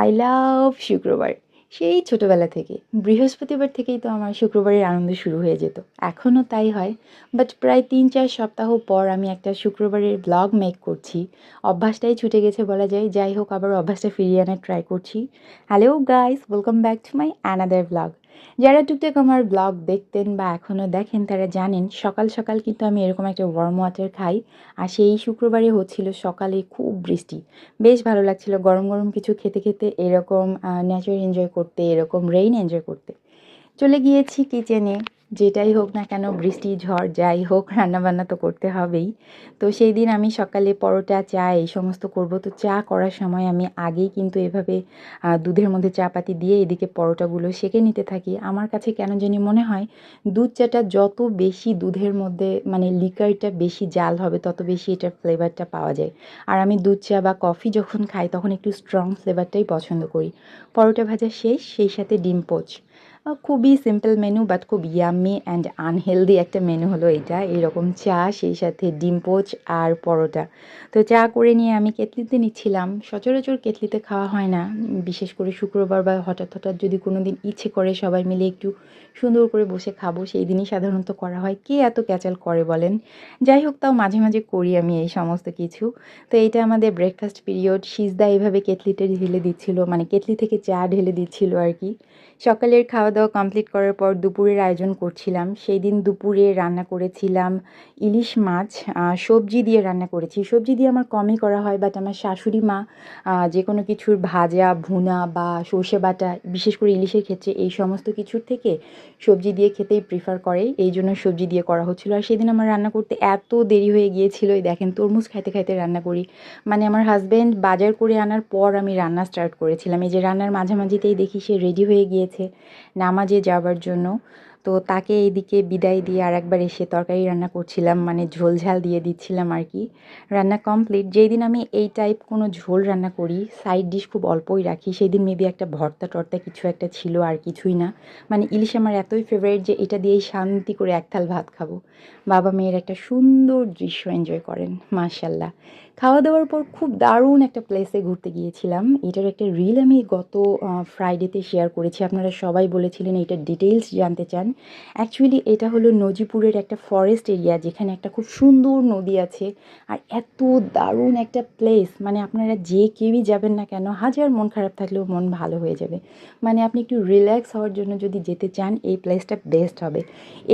I love শুক্রবার। সেই ছোটোবেলা থেকে, বৃহস্পতিবার থেকেই তো আমার শুক্রবারের আনন্দ শুরু হয়ে যেত। এখনও তাই হয় বাট প্রায় তিন চার সপ্তাহ পর আমি একটা শুক্রবারের ব্লগ মেক করছি। অভ্যাসটাই ছুটে গেছে বলা যায়, যাই হোক আবার অভ্যাসটা ফিরিয়ে আনার ট্রাই করছি। Hello guys welcome back to my another blog যারা টুকটাক আমার ব্লগ দেখতেন বা এখনও দেখেন, তারা জানেন সকাল সকাল কিন্তু আমি এরকম একটা ওয়ার্ম ওয়াটার খাই। আর সেই শুক্রবারে হচ্ছিল সকালে খুব বৃষ্টি। বেশ ভালো লাগছিল গরম গরম কিছু খেতে খেতে, এরকম নেচার এনজয় করতে, এরকম রেইন এনজয় করতে। চলে গিয়েছি কিচেনে যেটাই হোক না কেন, বৃষ্টি, ঝড়, যাই হোক, রান্নাবান্না তো করতে হবেই। তো সেই দিন আমি সকালে পরোটা, চা, এই সমস্ত করব। তো চা করার সময় আমি আগেই কিন্তু এভাবে দুধের মধ্যে চা পাতি দিয়ে এদিকে পরোটাগুলো সেঁকে নিতে থাকি। আমার কাছে কেন জানি মনে হয়, দুধ চাটা যত বেশি দুধের মধ্যে মানে লিকারটা বেশি জাল হবে, তত বেশি এটার ফ্লেভারটা পাওয়া যায়। আর আমি দুধ চা বা কফি যখন খাই, তখন একটু স্ট্রং ফ্লেভারটাই পছন্দ করি। পরোটা ভাজা শেষ, সেই সাথে ডিম পোচ। খুবই সিম্পল মেনু বাট খুব ইয়াম্মি অ্যান্ড আনহেলদি একটা মেনু হলো এটা। এরকম চা, সেই সাথে ডিম পোচ আর পরোটা। তো চা করে নিয়ে আমি কেতলিতে নিচ্ছিলাম। সচরাচর কেতলিতে খাওয়া হয় না। বিশেষ করে শুক্রবার বা হঠাৎ হঠাৎ যদি কোনো দিন ইচ্ছে করে সবাই মিলে একটু সুন্দর করে বসে খাব, সেই দিনই সাধারণত করা হয়। কে এত ক্যাচাল করে বলেন? যাই হোক, তাও মাঝে মাঝে করি আমি এই সমস্ত কিছু। তো এইটা আমাদের ব্রেকফাস্ট পিরিয়ড সিজদা এইভাবে কেতলিতে ঢেলে দিচ্ছিল মানে কেতলি থেকে চা ঢেলে দিচ্ছিল আর কি। সকালের খাওয়া দাওয়া কমপ্লিট করার পর দুপুরের আয়োজন করছিলাম। সেই দিন দুপুরে রান্না করেছিলাম ইলিশ মাছ সবজি দিয়ে রান্না করেছি। সবজি দিয়ে আমার কমই করা হয় বাট আমার শাশুড়ি মা যে কোনো কিছুর ভাজা, ভুনা বা সর্ষে বাটা, বিশেষ করে ইলিশের ক্ষেত্রে এই সমস্ত কিছুর থেকে সবজি দিয়ে খেতেই প্রিফার করে। এই জন্য সবজি দিয়ে করা হচ্ছিল। আর সেদিন আমার রান্না করতে এত দেরি হয়ে গিয়েছিল দেখেন তরমুজ খাইতে খাইতে রান্না করি। মানে আমার হাজব্যান্ড বাজার করে আনার পর আমি রান্না স্টার্ট করেছিলাম। এই যে রান্নার মাঝামাঝিতেই দেখি সে রেডি হয়ে গিয়েছে। নামাজে যাওয়ার জন্য তো তাকে এইদিকে বিদায় দিয়ে আর একবার এসে তরকারি রান্না করছিলাম মানে ঝোল ঝাল দিয়ে দিচ্ছিলাম আর কি। রান্না কমপ্লিট যেই দিন আমি এই টাইপ কোনো ঝোল রান্না করি সাইড ডিশ খুব অল্পই রাখি সেই দিন মেবি একটা ভর্তা টর্তা কিছু একটা ছিল আর কিছুই না। মানে ইলিশ আমার এতই ফেভারিট যে এটা দিয়েই শান্তি করে এক থাল ভাত খাব। বাবা মেয়ের একটা সুন্দর দৃশ্য এনজয় করেন মার্শাল্লাহ খাওয়া দাওয়ার পর খুব দারুণ একটা প্লেসে ঘুরতে গিয়েছিলাম। এটার একটা রিল আমি গত ফ্রাইডেতে শেয়ার করেছি। আপনারা সবাই বলেছিলেন এটার ডিটেলস জানতে চান। অ্যাকচুয়ালি এটা হলো নজিপুরের একটা ফরেস্ট এরিয়া যেখানে একটা খুব সুন্দর নদী আছে। আর এত দারুণ একটা প্লেস মানে আপনারা যে কেউই যাবেন না কেন, হাজার মন খারাপ থাকলেও মন ভালো হয়ে যাবে। মানে আপনি একটু রিল্যাক্স হওয়ার জন্য যদি যেতে চান, এই প্লেসটা বেস্ট হবে।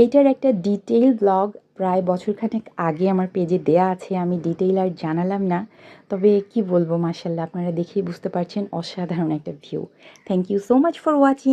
এইটার একটা ডিটেইল ব্লগ প্রায় বছরখানেক আগে আমার পেজে দেয়া আছে। আমি ডিটেইল আর জানালাম না। তবে কি বলব মার্শাল্লাহ আপনারা দেখেই বুঝতে পারছেন, অসাধারণ একটা view thank you so much for watching